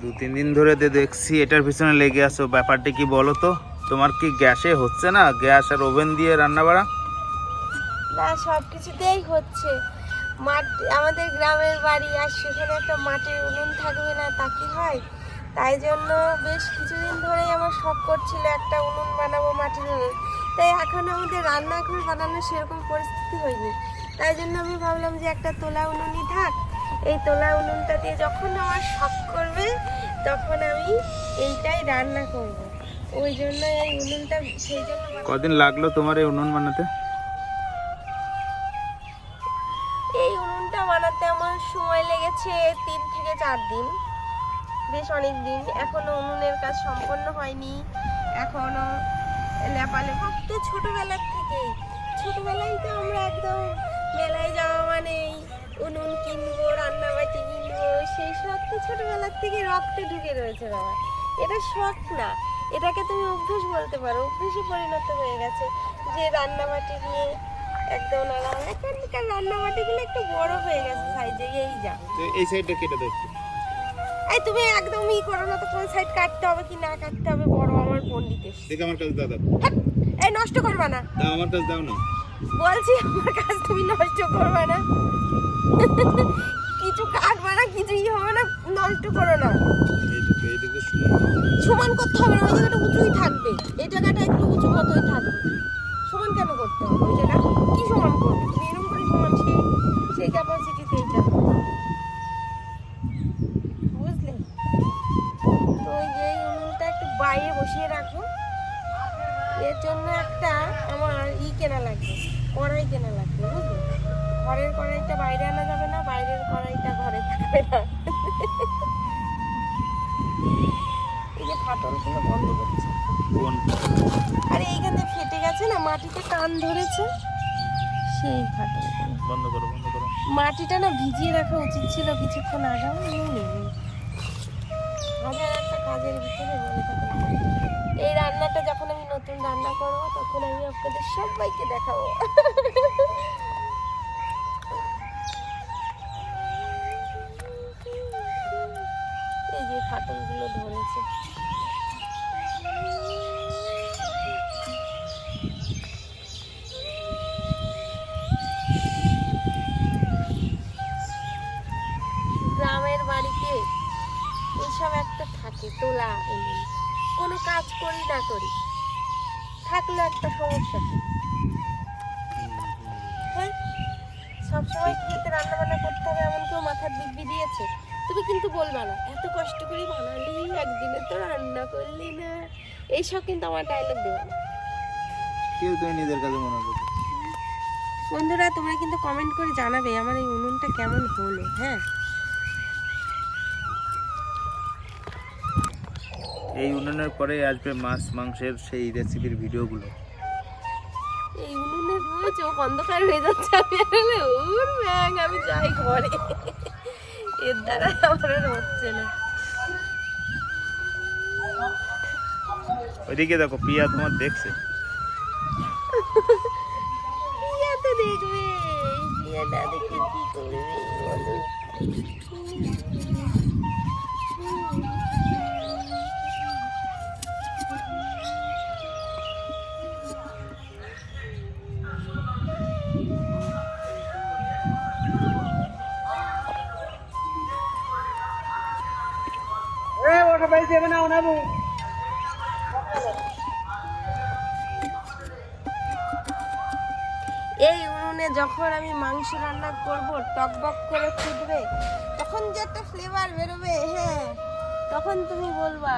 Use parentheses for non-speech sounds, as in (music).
দু, তিন দিন ধরে তো দেখছি এটার পিছনে লেগে আসো ব্যাপারটা কি বলো তো? তোমার কি গ্যাসে হচ্ছে না? গ্যাস আর ওভেন দিয়ে রান্না বাড়া? না সব কিছুতেই হচ্ছে। মাঠ, আমাদের গ্রামের বাড়ি, আর সেখানে একটা মাটির উনুন থাকবে না, তা কি হয়? তাই জন্য বেশ কিছুদিন ধরেই আমার শখ করছিল একটা উনুন বানাবো মাটির উনুন। তাই এখন আমাদের রান্নাঘর বানানোর সেরকম পরিস্থিতি হয়নি। তাই জন্য আমি ভাবলাম যে একটা তোলা উনুনই থাক। এই তোলা উনুনটা দিয়ে যখন আমার শখ করবে তখন আমি এইটাই রান্না করব। ওই জন্য এই উনুনটা সেই জন্য। কদিন লাগল তোমার এই উনুন বানাতে? এই উনুনটা বানাতে আমার সময় লেগেছে তিন থেকে চার দিন। বেশ অনেক দিন। এখনও উনুনের কাজ সম্পন্ন হয়নি। এখনও লেপালে তো ছোটবেলার থেকে ছোটবেলায় তো আমরা একদম মেলায় যাওয়া মানেই রক্তে ঢুকে রয়েছে বাবা। এটা শখ না। এটাকে তুমি অভ্যেস বলতে পারো। অভ্যেসে পরিণত হয়ে গেছে যে রান্নাবাটি নিয়ে একদম নানা এখানকার রান্নাবাটিগুলো একটু বড় হয়ে গেছে সাইজে এই যা। এই সাইডটা কেটে দেখছি এই তুমি একদম ই করো না তো কোন সাইড কাটতে হবে কি না কাটতে হবে বড় আমার পণ্ডিতের দেখে আমার কাছে দাদা এই নষ্ট করবা না। দাও আমার কাছে দাও না। বলছি আমার তুমি নষ্ট করবে না। (laughs) কিছু কাটবা না কিছুই হবে না নষ্ট করো না। সমান। করতে হবে না ওই জায়গাটা উঁচুই থাকবে। এই জায়গাটা একটু উঁচু মতোই থাকবে। সমান কেন করতে হবে? ওই জায়গা কি সমান করবে? তুমি এরকম করে সমান সেই সেই ক্যাপাসিটিতে এইটা বুঝলে? তো এই উনুনটা একটু বাইরে বসিয়ে রাখো। এর জন্য একটা আমার ই কেনা লাগবে কড়াই কেনা লাগবে বুঝলে? ঘরের কড়াইটা বাইরে আনা যাবে না বাইরের কড়াইটা ঘরে থাকবে না এই যে ফাটলগুলো বন্ধ করছে। কোন? আরে এইখানে ফেটে গেছে না মাটিতে টান ধরেছে সেই ফাটলগুলো। বন্ধ করো বন্ধ করো। মাটিটা না ভিজিয়ে রাখা উচিত ছিল কিছুক্ষণ আগে আমি হাজার একটা কাজের ভিতরে বলে এই রান্নাটা যখন আমি নতুন রান্না করব তখন আমি আপনাদের সবাইকে দেখাবো। যে ফাটলগুলো ধরেছে। গ্রামের বাড়িতে এইসব একটা থাকে তোলা কোনো কাজ করি না করি থাকলে একটা সমস্যা। হ্যাঁ সবসময় খেতে রান্না বান্না করতে হবে এমন কেউ মাথার তুমি কিন্তু বলবা না। এত কষ্ট করে বানালি একদিনে তো রান্না করলি না। এইসব কিন্তু আমার ডায়লগ দেবে না। কেউ তুমি নিজের কাছে মনে করো বন্ধুরা তোমরা কিন্তু কমেন্ট করে জানাবে আমার এই উনুনটা কেমন হলো হ্যাঁ? এই উনুনের পরে আসবে মাছ মাংসের সেই রেসিপির ভিডিওগুলো এই উনুনের চোখ অন্ধকার হয়ে যাচ্ছে। আমি আমি যাই ঘরে। এর দ্বারা আমার হচ্ছে না ওইদিকে দেখো পিয়া তোমার দেখছে পিয়া তো দেখবে পিয়া না দেখে কি করবে বলো? এই উনুনে যখন আমি মাংস রান্না করব, টকবক করে ফুটবে, তখন যে একটা ফ্লেভার বেরোবে হ্যাঁ তখন তুমি বলবা